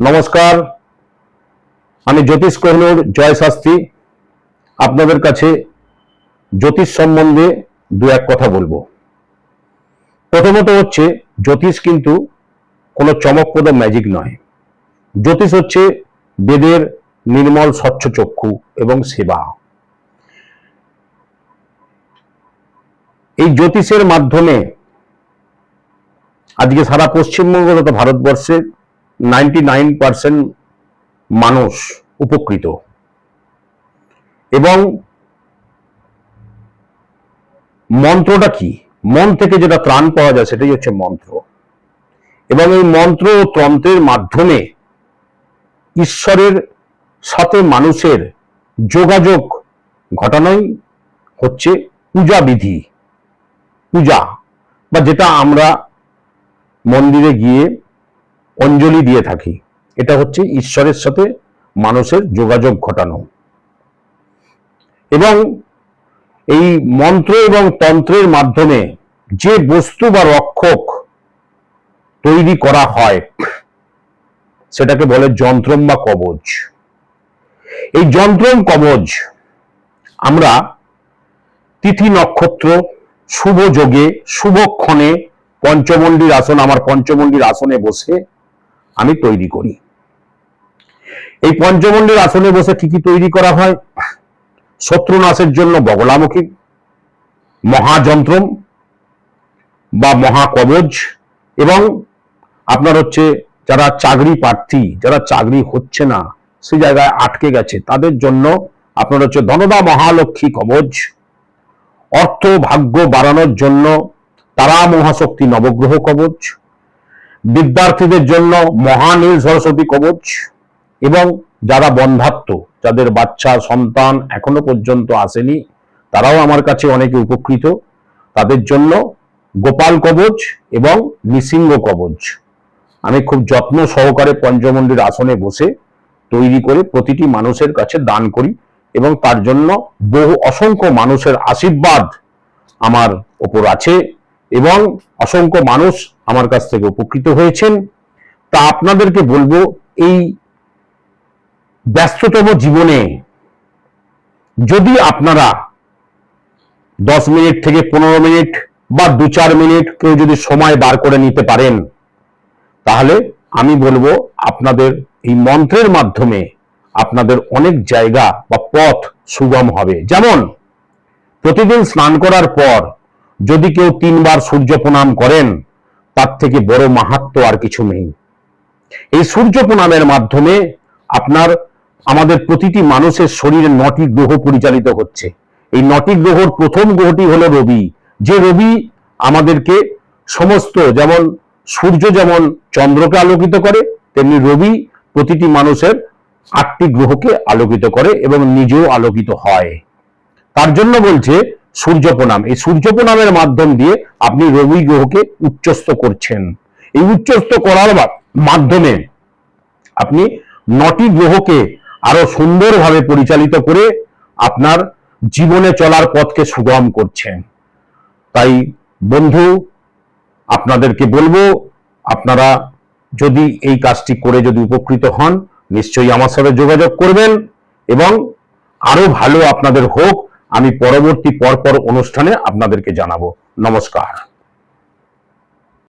নমস্কার। আমি জ্যোতিষ কোহনুর জয় শাস্ত্রী। আপনাদের কাছে জ্যোতিষ সম্বন্ধে দু এক কথা বলব। প্রথমত হচ্ছে, জ্যোতিষ কিন্তু কোনো চমকপ্রদ ম্যাজিক নয়। জ্যোতিষ হচ্ছে বেদের নির্মল স্বচ্ছ চক্ষু এবং সেবা। এই জ্যোতিষের মাধ্যমে, আজকে সারা পশ্চিমবঙ্গ তথা ভারতবর্ষের নাইনটি নাইন পার্সেন্ট মানুষ উপকৃত। এবং মন্ত্রটা কি? মন থেকে যেটা ত্রাণ পাওয়া যায় সেটাই হচ্ছে মন্ত্র। এবং এই মন্ত্র ও তন্ত্রের মাধ্যমে ঈশ্বরের সাথে মানুষের যোগাযোগ ঘটানোই হচ্ছে পূজা বিধি। পূজা বা যেটা আমরা মন্দিরে গিয়ে অঞ্জলি দিয়ে থাকি। এটা হচ্ছে ঈশ্বরের সাথে মানুষের যোগাযোগ ঘটানো। এবং এই মন্ত্র এবং তন্ত্রের মাধ্যমে যে বস্তু বা রক্ষক তৈরি করা হয়, সেটাকে বলে যন্ত্রম বা কবচ এই যন্ত্রম কবচ আমরা তিথি নক্ষত্র, শুভ যোগে শুভক্ষণে পঞ্চমন্ডির আসন, আমার পঞ্চমন্ডির আসনে বসে আমি তৈরি করি। এই পঞ্চমন্ডির আসনে বসে কি কি তৈরি করা হয়? শত্রুনাশের জন্য বগলামুখী, মহাযন্ত্রম বা মহাকবচ এবং আপনার হচ্ছে যারা চাকরি প্রার্থী, যারা চাকরি হচ্ছে না, সে জায়গায় আটকে গেছে, তাদের জন্য আপনার হচ্ছে ধনদা মহালক্ষ্মী কবজ অর্থ ভাগ্য বাড়ানোর জন্য তারা মহাশক্তি নবগ্রহ কবচ বিদ্যার্থীদের জন্য মহানীল সরস্বতী কবচ এবং যারা বন্ধাত্ম, যাদের বাচ্চা, সন্তান এখনও পর্যন্ত আসেনি, তারাও আমার কাছে অনেকে উপকৃত। তাদের জন্য গোপাল কবচ এবং নৃসিংহ কবচ। আমি খুব যত্ন সহকারে পঞ্চমন্ডির আসনে বসে তৈরি করে প্রতিটি মানুষের কাছে দান করি এবং তার জন্য বহু অসংখ্য মানুষের আশীর্বাদ আমার ওপর আছে। এবং অসংখ্য মানুষ আমার কাছ থেকে উপকৃত হয়েছেন। তা আপনাদেরকে বলব, এই ব্যস্ততম জীবনে যদি আপনারা দশ মিনিট থেকে পনেরো মিনিট বা দু চার মিনিট কেউ যদি সময় বার করে নিতে পারেন, তাহলে আমি বলব আপনাদের এই মন্ত্রের মাধ্যমে আপনাদের অনেক জায়গা বা পথ সুগম হবে। যেমন, প্রতিদিন স্নান করার পর যদি কেউ তিনবার সূর্য প্রণাম করেন, তার থেকে বড় মাহাত্ম আর কিছু নেই। এই সূর্য প্রণামের মাধ্যমে আপনার, আমাদের প্রতিটি মানুষের শরীরে নটি গ্রহ পরিচালিত হচ্ছে। এই নটি গ্রহর প্রথম গ্রহটি হলো রবি। যে রবি আমাদেরকে সমস্ত যেমন সূর্য যেমন চন্দ্রকে আলোকিত করে, তেমনি রবি প্রতিটি মানুষের আটটি গ্রহকে আলোকিত করে এবং নিজেও আলোকিত হয়। তার জন্য বলছে সূর্য প্রণাম এই সূর্য প্রণামের মাধ্যম দিয়ে আপনি রবি গ্রহকে উচ্চস্ত করছেন। এই উচ্চস্ত করার মাধ্যমে আপনি নটি গ্রহকে আরও সুন্দরভাবে পরিচালিত করে আপনার জীবনে চলার পথকে সুগম করছেন। তাই বন্ধু, আপনাদেরকে বলব, আপনারা যদি এই কাজটি করে যদি উপকৃত হন, নিশ্চয়ই আমার সাথে যোগাযোগ করবেন এবং আরও ভালো আপনাদের হোক আমি পরবর্তী পরপর অনুষ্ঠানে আপনাদেরকে জানাব। নমস্কার।